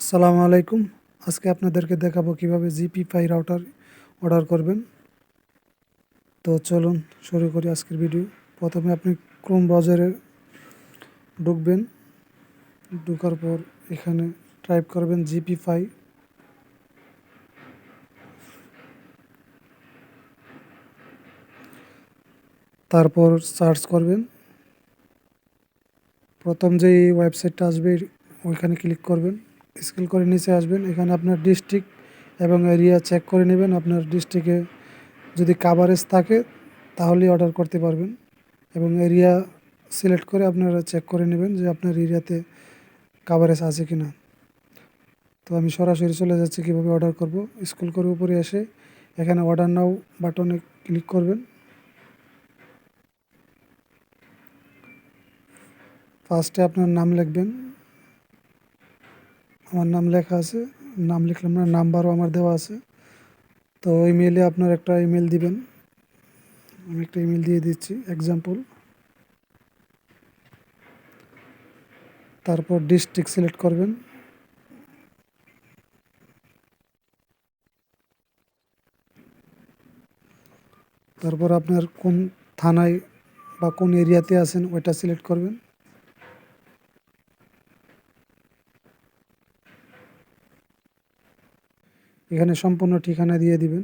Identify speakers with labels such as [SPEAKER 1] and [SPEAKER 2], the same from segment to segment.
[SPEAKER 1] আসসালামু আলাইকুম। আজকে আপনাদেরকে দেখাবো কীভাবে জিপি ফাই রাউটার অর্ডার করবেন। তো চলুন শুরু করি আজকের ভিডিও প্রথমে আপনি ক্রোম ব্রাউজারে ঢুকবেন। ঢুকার পর এখানে টাইপ করবেন জিপি ফাই তারপর সার্চ করবেন। প্রথম যে ওয়েবসাইটটা আসবে, ওইখানে ক্লিক করবেন। স্কেল করে নিচে আসবেন। এখানে আপনার ডিস্ট্রিক্ট এবং এরিয়া চেক করে নেবেন। আপনার ডিস্ট্রিক্টে যদি কাভারেজ থাকে, তাহলেই অর্ডার করতে পারবেন। এবং এরিয়া সিলেক্ট করে আপনারা চেক করে নেবেন যে আপনার এরিয়াতে কাভারেজ আছে কি না তো আমি সরাসরি চলে যাচ্ছি, কীভাবে অর্ডার করব। স্কুল করে উপরে এসে এখানে অর্ডার নাও বাটনে ক্লিক করবেন। ফার্স্টে আপনার নাম লিখবেন। আমার নাম লেখা আছে, নাম লিখলাম না, নাম্বারও আমার দেওয়া আছে। তো ইমেলে আপনার একটা ইমেল দিবেন। আমি একটা ইমেল দিয়ে দিচ্ছি এক্সাম্পল তারপর ডিস্ট্রিক্ট সিলেক্ট করবেন। তারপর আপনার কোন থানায় বা কোন এরিয়াতে আছেন, ওইটা সিলেক্ট করবেন। এখানে সম্পূর্ণ ঠিকানা দিয়ে দিবেন।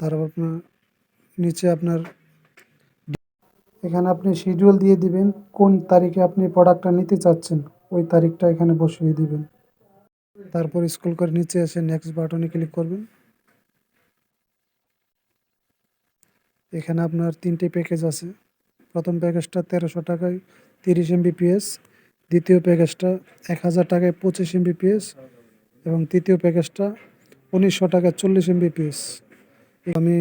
[SPEAKER 1] তারপর আপনার নিচে আপনার এখানে আপনি শিডিউল দিয়ে দিবেন কোন তারিখে আপনি প্রোডাক্টটা নিতে চাচ্ছেন। ওই তারিখটা এখানে বসিয়ে দিবেন। তারপর স্কুল করে নিচে এসে নেক্সট বাটনে ক্লিক করবেন। এখানে আপনার তিনটে প্যাকেজ আছে। প্রথম প্যাকেজটা তেরোশো টাকায় তিরিশ এমবিপিএস দ্বিতীয় প্যাকেজটা এক হাজার টাকায় পঁচিশ এমবিপিএস এবং তৃতীয় প্যাকেজটা উনিশশো টাকায় চল্লিশ এমবিপিএস আমি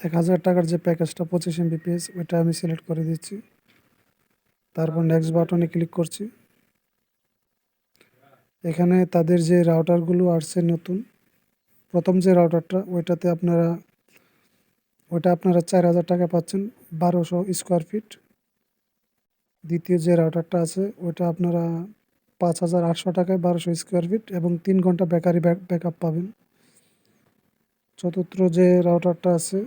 [SPEAKER 1] এক হাজার টাকার যে প্যাকেজটা পঁচিশ এমবিপিএস ওইটা আমি সিলেক্ট করে দিচ্ছি। তারপর নেক্সট বাটনে ক্লিক করছি। এখানে তাদের যে রাউটারগুলো আসছে নতুন, প্রথম যে রাউটারটা ওইটাতে আপনারা ওটা আপনারা চার হাজার টাকা পাচ্ছেন, বারোশো স্কোয়ার ফিট দ্বিতীয় যে রাউটারটা আছে, ওটা আপনারা পাঁচ হাজার আটশো টাকায় বারোশো স্কোয়ার ফিট এবং তিন ঘণ্টা ব্যাটারি ব্যাক আপ পাবেন। চতুর্থ যে রাউটারটা আছে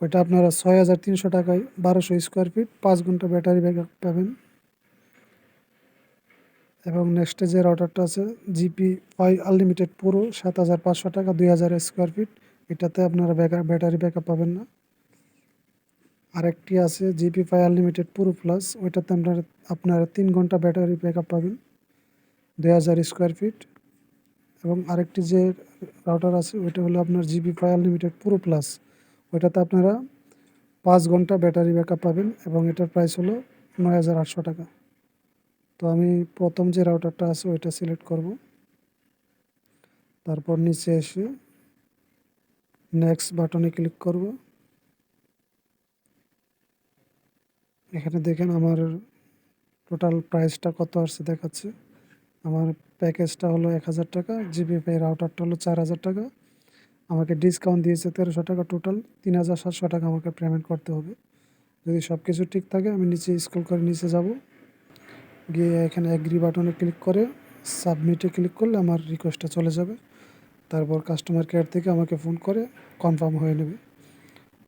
[SPEAKER 1] ওইটা আপনারা ছয় হাজার তিনশো টাকায় বারোশো স্কোয়ার ফিট পাঁচ ঘণ্টা ব্যাটারি ব্যাক আপ পাবেন। এবং নেক্সটে যে রাউটারটা আছে, জিপি ফাই আনলিমিটেড পুরো সাত হাজার পাঁচশো টাকা, দুই হাজার স্কোয়ার ফিট। এটাতে আপনারা ব্যাকআপ ব্যাটারি ব্যাকআপ পাবেন না। আরেকটি আছে, জিপি ফাই আনলিমিটেড পুরো প্লাস। ওইটাতে আপনারা আপনারা তিন ঘণ্টা ব্যাটারি ব্যাকআপ পাবেন, দুই হাজার স্কোয়ার ফিট। এবং আরেকটি যে রাউটার আছে, ওইটা হলো আপনার জিপি ফাই আনলিমিটেড পুরো প্লাস। ওইটাতে আপনারা পাঁচ ঘণ্টা ব্যাটারি ব্যাকআপ পাবেন এবং এটার প্রাইস হলো নয় হাজার আটশো টাকা। তো আমি প্রথম যে রাউটারটা আছে ওইটা সিলেক্ট করব। তারপর নিচে এসে নেক্সট বাটনে ক্লিক করব। এখানে দেখেন আমার টোটাল প্রাইসটা কত আসছে দেখাচ্ছে। আমার প্যাকেজটা হলো এক হাজার টাকা জিবি পে রাউটারটা হলো চার হাজার টাকা। আমাকে ডিসকাউন্ট দিয়েছে তেরোশো টাকা টোটাল তিন হাজার সাতশো টাকা আমাকে পেমেন্ট করতে হবে। যদি সব কিছু ঠিক থাকে, আমি নিচে স্কুল করে নিচে যাব। গিয়ে এখানে অ্যাগ্রি বাটনে ক্লিক করে সাবমিটে ক্লিক করলে আমার রিকোয়েস্টটা চলে যাবে। তারপর কাস্টমার কেয়ার থেকে আমাকে ফোন করে কনফার্ম হয়ে নেবে।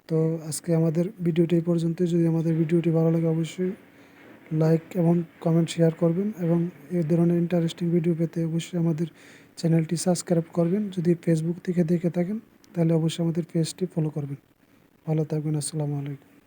[SPEAKER 1] তো আজকে আমাদের ভিডিওটি এই পর্যন্তই। যদি আমাদের ভিডিওটি ভালো লাগে অবশ্যই লাইক এবং কমেন্ট শেয়ার করবেন এবং এই ধরনের ইন্টারেস্টিং ভিডিও পেতে অবশ্যই আমাদের চ্যানেলটি সাবস্ক্রাইব করবেন। যদি ফেসবুক থেকে দেখে থাকেন, তাহলে অবশ্যই আমাদের পেজটি ফলো করবেন। ভালো থাকবেন, আসসালামু আলাইকুম।